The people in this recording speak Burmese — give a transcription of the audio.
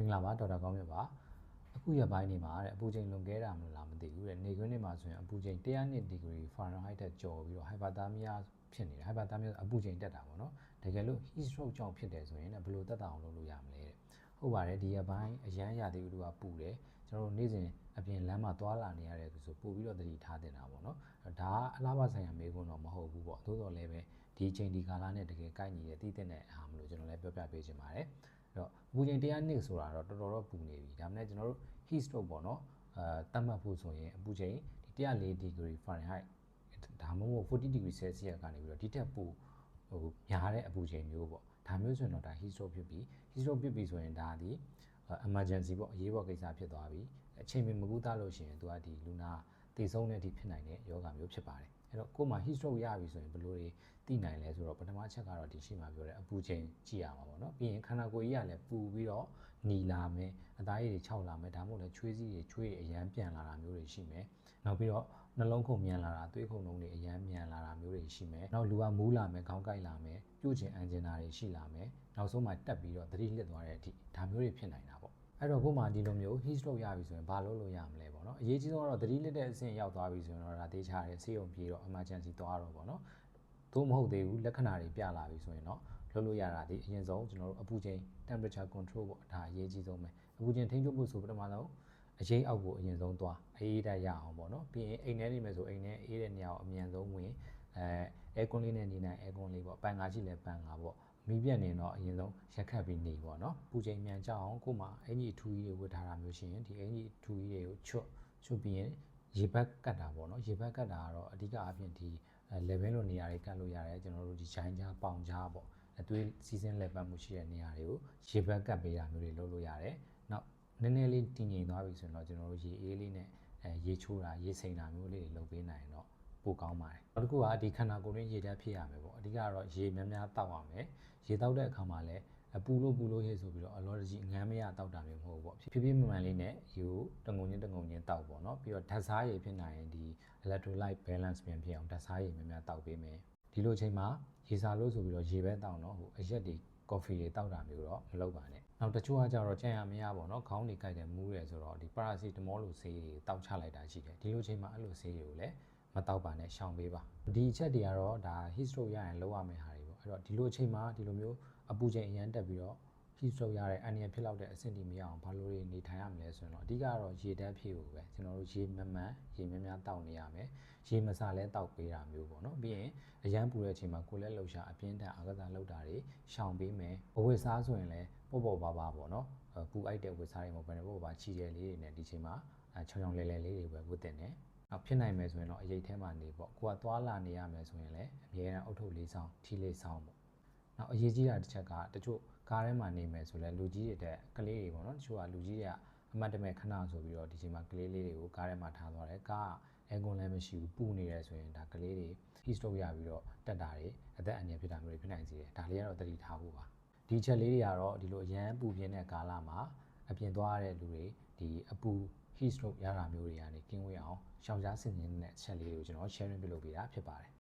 မင်္ဂလာပါဒေါက်တာကောင်းမြတ်ပါအခုရက်ပိုင်းနေမှာတဲ့အပူချိန်လွန်ကဲတာမလားမသိဘူးတဲ့နေခွန်းနေမှာဆိုရင်အပူချိန်102ဒီဂရီဖာရင်ဟိုက်တက်ကျော်ပြီးတော့ hypothermia ဖြစ်နေတယ် hypothermia အပူချိန်တက်တာပေါ့နော်တကယ်လို့ heat stroke ကြောင့်ဖြစ်တယ်ဆိုရင်လည်းဘယ်လိုတက်တာအောင်လုပ်လို့ရမလဲတဲ့ဟုတ်ပါတယ်ဒီရက်ပိုင်းအရန်ရသေးဘူးကပူတယ်ကျွန်တော်တို့နေ့စဉ်အပြင်လမ်းမှာသွားလာနေရတယ်ဆိုပို့ပြီးတော့သတိထားတင်တာပေါ့နော်ဒါကအလားပါဆိုင်ရာမေးခွန်းတော့မဟုတ်ဘူးပေါ့သို့တော်လည်းပဲဒီချိန်ဒီကာလနဲ့တကယ်ကိုက်ညီတဲ့တည်တဲ့အားမလို့ကျွန်တော်လည်းပြောပြပေးချင်ပါတယ်အဲ့ တော့အပူချိန်100နှစ်ဆိုတာတော့တော်တော်တော့ပူနေပြီဒါမှမဟုတ်ကျွန်တော်တို့ heat stroke ပေါ့နော်အဲတတ်မှတ်ဖို့ဆိုရင်အပူချိန်ဒီ104 degree Fahrenheit ဒါမှမဟုတ်40 degree Celsius ကနေပြီးတော့ဒီထက်ပိုဟိုများတဲ့အပူချိန်မျိုးပေါ့ဒါမျိုးဆိုရင်တော့ဒါ heat stroke ဖြစ်ပြီ heat stroke ဖြစ်ပြီဆိုရင်ဒါဒီ emergency ပေါ့အရေးပေါ်ကိစ္စဖြစ်သွားပြီအချိန်မီမကူတာလို့ရှိရင်သူကဒီလူနာတည်ဆုံးတဲ့အထိဖြစ်နိုင်တဲ့ယောဂမျိုးဖြစ်ပါတယ် အဲ့တော့ကိုယ်မှာ heat stroke ရပြီဆိုရင်ဘယ်လိုတွေသိနိုင်လဲဆိုတော့ပထမချက်ကတော့ဒီရှိမှပြောတဲ့အပူချိန်ကြည့်ရမှာပေါ့နော်ပြီးရင်ခန္ဓာကိုယ်ကြီးကလည်းပူပြီးတော့หนีလာမယ်အသားရည်တွေခြောက်လာမယ်ဒါမှမဟုတ်လည်းချွေးစည်းတွေချွေးအရန်ပြန်လာတာမျိုးတွေရှိမယ်နောက်ပြီးတော့နှလုံးခုန်မြန်လာတာသွေးခုန်လုံးတွေအရန်မြန်လာတာမျိုးတွေရှိမယ်နောက်လူကမူးလာမယ်ခေါင်းကိုက်လာမယ်ပြုတ်ချင်အန်ဂျင်နာတွေရှိလာမယ်နောက်ဆုံးမှတက်ပြီးတော့သတိလစ်သွားတဲ့အထိဒါမျိုးတွေဖြစ်နိုင်တာပေါ့ အဲ့တော့ကိုမှဒီလိုမျိုး heat stroke ရပြီဆိုရင်ဘာလုပ်လို့ရမလဲပေါ့နော်အရေးကြီးဆုံးကတော့သတိလစ်တဲ့အဆင့်ရောက်သွားပြီဆိုရင်တော့ဒါတေးချရဲဆေးရုံပြေတော့ emergency သွားတော့ပေါ့နော်သို့မဟုတ်သေးဘူးလက္ခဏာတွေပြလာပြီဆိုရင်တော့လုပ်လို့ရတာဒီအရင်ဆုံးကျွန်တော်တို့အပူချိန် temperature control ပေါ့ဒါအရေးကြီးဆုံးပဲအပူချိန်ထိန်းချုပ်ဖို့ဆိုပထမဆုံးအရေးအောက်ကိုအရင်ဆုံးသွားအေးတက်ရအောင်ပေါ့နော်ပြီးရင်အိမ်ထဲနေမယ်ဆိုအိမ်ထဲအေးတဲ့နေရာကိုအမြန်ဆုံးဝင်အဲအဲကွန်လေးနဲ့နေနိုင်အဲကွန်လေးပေါ့ပန်ကားရှိလဲပန်ကားပေါ့ မီးပြတ်နေတော့အရင်ဆုံးရက်ခတ်ပြီးနေပေါ့နော်ပူချိန်မြန်ကြအောင်ကို့မှာအင်ကြီးထူကြီးတွေဝတ်ထားတာမျိုးရှိရင်ဒီအင်ကြီးထူကြီးတွေကိုချွတ်ချွတ်ပြီးရင်ရေဘက်ကတ်တာပေါ့နော်ရေဘက်ကတ်တာကတော့အဓိကအပြင်ဒီ level လိုနေရာတွေကတ်လို့ရတယ်ကျွန်တော်တို့ဒီဂျိုင်းကြားပေါင်ကြားပေါ့အသွေးစီးစင်းလက်ပတ်မှုရှိတဲ့နေရာတွေကိုရေဘက်ကတ်ပေးတာမျိုးတွေလုပ်လို့ရတယ်နောက်နည်းနည်းလေးတည်ငြိမ်သွားပြီဆိုရင်တော့ကျွန်တော်တို့ရေအေးလေးနဲ့အဲရေချိုးတာရေစိမ်တာမျိုးလေးတွေလုပ်ပေးနိုင်တော့ ပိုကောင်းပါတယ်နောက်တစ်ခုကဒီခန္ဓာကိုယ်ရင်းရေဓာတ်ဖြစ်ရမယ်ပေါ့အဓိကတော့ရေများများတောက်ရမယ်ရေတောက်တဲ့အခါမှာလည်းအပူလို့ပူလို့ဟဲ့ဆိုပြီးတော့ allergy အငမ်းမရတောက်တာမျိုးမဟုတ်ဘူးပေါ့ဖြည်းဖြည်းမှန်မှန်လေးနဲ့ရေကိုတငုံချင်းတငုံချင်းတောက်ပေါ့နော်ပြီးတော့ဓာတ်စားရည်ဖြစ်နိုင်ရင်ဒီ electrolyte balance ပြန်ဖြစ်အောင်ဓာတ်စားရည်များများတောက်ပေးမယ်ဒီလိုချိန်မှာရေစာလို့ဆိုပြီးတော့ရေပဲတောက်တော့ဟိုအရက်တွေ coffee တွေတောက်တာမျိုးတော့မလုပ်ပါနဲ့နောက်တချို့ကကြတော့ကြံ့ရမရပေါ့နော်ခေါင်းတွေကြိုက်တယ်မူးတယ်ဆိုတော့ဒီ paracetamol လိုဆေးတွေတောက်ချလိုက်တာရှိတယ်ဒီလိုချိန်မှာအဲ့လိုဆေးတွေကိုလည်း မတောက်ပါနဲ့ရှောင်ပေးပါဒီအချက်တွေကတော့ဒါ heat stroke ရရင်လောက်ရမယ့်ဟာတွေပေါ့အဲ့တော့ဒီလိုအချိန်မှာဒီလိုမျိုးအပူချိန်အရန်တက်ပြီးတော့ heat stroke ရတဲ့အန္တရာယ်ဖြစ်လောက်တဲ့အဆင့်တီမရအောင်ဘာလို့တွေနေထိုင်ရမလဲဆိုရင်တော့အဓိကတော့ရေဓာတ်ဖြည့်ဖို့ပဲကျွန်တော်တို့ရေမမှန်ရေများများတောက်နေရမယ်ရေမစလဲတောက်ပေးတာမျိုးပေါ့နော်ပြီးရင်အရန်ပူတဲ့အချိန်မှာကိုယ်လက်လှုပ်ရှားအပြင်းထန်အာကစားလှုပ်တာတွေရှောင်ပေးမယ်ဘဝစားဆိုရင်လည်းပေါ့ပေါ့ပါပါပေါ့နော်ပူအိုက်တဲ့ဝတ်စားတွေမဟုတ်ဘဲနဲ့ပေါ့ပေါ့ပါချီတယ်လေးတွေနဲ့ဒီချိန်မှာချောင်ချောင်လဲလဲလေးတွေပဲဝတ်တင်တယ် နောက်ဖြစ်နိုင်မယ်ဆိုရင်တော့အရေးထဲမှာနေပေါ့ကိုကသွားလာနေရမယ်ဆိုရင်လည်းအမြဲတမ်းအုတ်ထုပ်လေးဆောင်ထီလေးဆောင်ပေါ့နောက်အရေးကြီးတာတစ်ချက်ကတချို့ကားထဲမှာနေမယ်ဆိုလဲလူကြီးတွေတဲ့ကလေးတွေပေါ့နော်တချို့ကလူကြီးတွေကအမတ်တမဲ့ခဏဆိုပြီးတော့ဒီချိန်မှာကလေးလေးတွေကိုကားထဲမှာထားသွားတယ်ကားကအဲကွန်လည်းမရှိဘူးပူနေတယ်ဆိုရင်ဒါကလေးတွေ heat stroke ရပြီးတော့တက်တာတွေအသက်အန္တရာယ်ဖြစ်တာမျိုးတွေဖြစ်နိုင်စေတယ်ဒါလေးကတော့သတိထားဖို့ပါဒီချက်လေးတွေကတော့ဒီလိုအရန်ပူပြင်းတဲ့ကာလမှာ အပြင်သွားရတဲ့လူတွေဒီအပူ heat stroke ရတာမျိုးတွေကနေကင်းဝေးအောင်ရှောင်ရှားဆင်ခြင်တဲ့ချက်လေးတွေကိုကျွန်တော် sharing ပြုလုပ်ပေးတာဖြစ်ပါတယ်